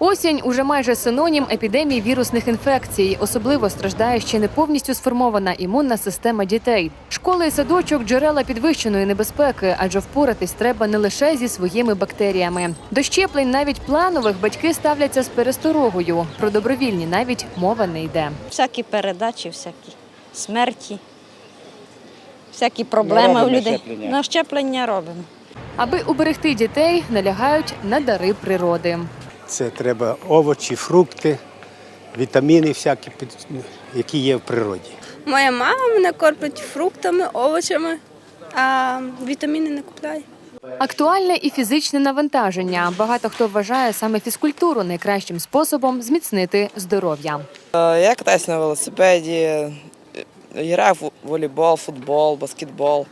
Осінь уже майже синонім епідемії вірусних інфекцій. Особливо страждає ще не повністю сформована імунна система дітей. Школи і садочок джерела підвищеної небезпеки, адже впоратись треба не лише зі своїми бактеріями. До щеплень навіть планових батьки ставляться з пересторогою. Про добровільні навіть мова не йде. Всякі передачі, всякі смерті, всякі проблеми у людей. щеплення. На щеплення робимо. Аби уберегти дітей, налягають на дари природи. Це треба овочі, фрукти, вітаміни всякі, які є в природі. Моя мама мене кормить фруктами, овочами, а вітаміни не купляє. Актуальне і фізичне навантаження. Багато хто вважає саме фізкультуру найкращим способом зміцнити здоров'я. Е, Я катаюсь на велосипеді, граю в волейбол, футбол, баскетбол.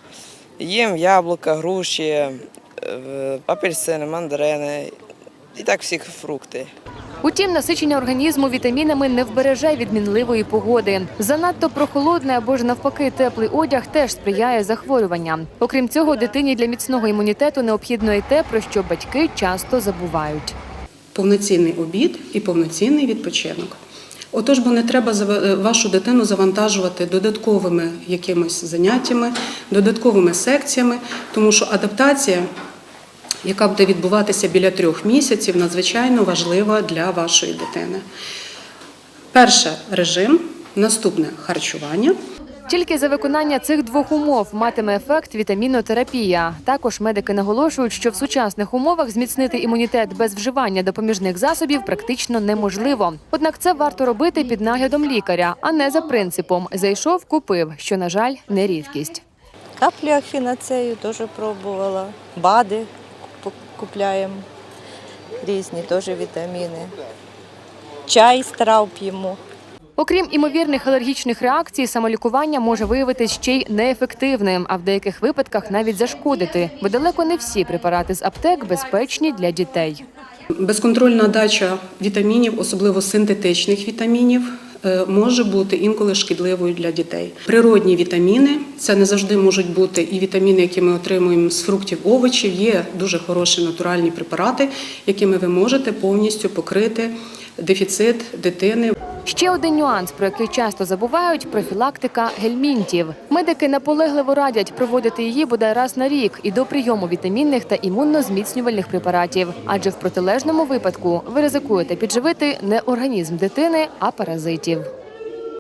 Їм яблука, груші, е, апельсини, мандарини і так всі фрукти. Утім, насичення організму вітамінами не вбереже від мінливої погоди. Занадто прохолодний або ж навпаки теплий одяг теж сприяє захворюванням. Окрім цього, дитині для міцного імунітету необхідно і те, про що батьки часто забувають. повноцінний обід і повноцінний відпочинок. Отож, бо не треба е, вашу дитину завантажувати додатковими якимись заняттями, додатковими секціями, тому що адаптація, яка буде відбуватися біля трьох місяців, надзвичайно важлива для вашої дитини. Перше режим, наступне харчування. Тільки за виконання цих двох умов матиме ефект вітамінотерапія. Також медики наголошують, що в сучасних умовах зміцнити імунітет без вживання допоміжних засобів практично неможливо. Однак це варто робити під наглядом лікаря, а не за принципом зайшов, купив, що на жаль не рідкість. Каплі ахінацею теж пробувала. Бади купляємо, різні теж вітаміни. Чай з трав п'ємо. Окрім імовірних алергічних реакцій, самолікування може виявитись ще й неефективним, а в деяких випадках навіть зашкодити, бо далеко не всі препарати з аптек безпечні для дітей. Безконтрольна дача вітамінів, особливо синтетичних вітамінів, може бути інколи шкідливою для дітей. Природні вітаміни це не завжди можуть бути і вітаміни, які ми отримуємо з фруктів, овочів. Є дуже хороші натуральні препарати, якими ви можете повністю покрити дефіцит дитини. Ще один нюанс, про який часто забувають профілактика гельмінтів. Медики наполегливо радять проводити її бодай раз на рік і до прийому вітамінних та імуннозміцнювальних препаратів, адже в протилежному випадку ви ризикуєте підживити не організм дитини, а паразитів.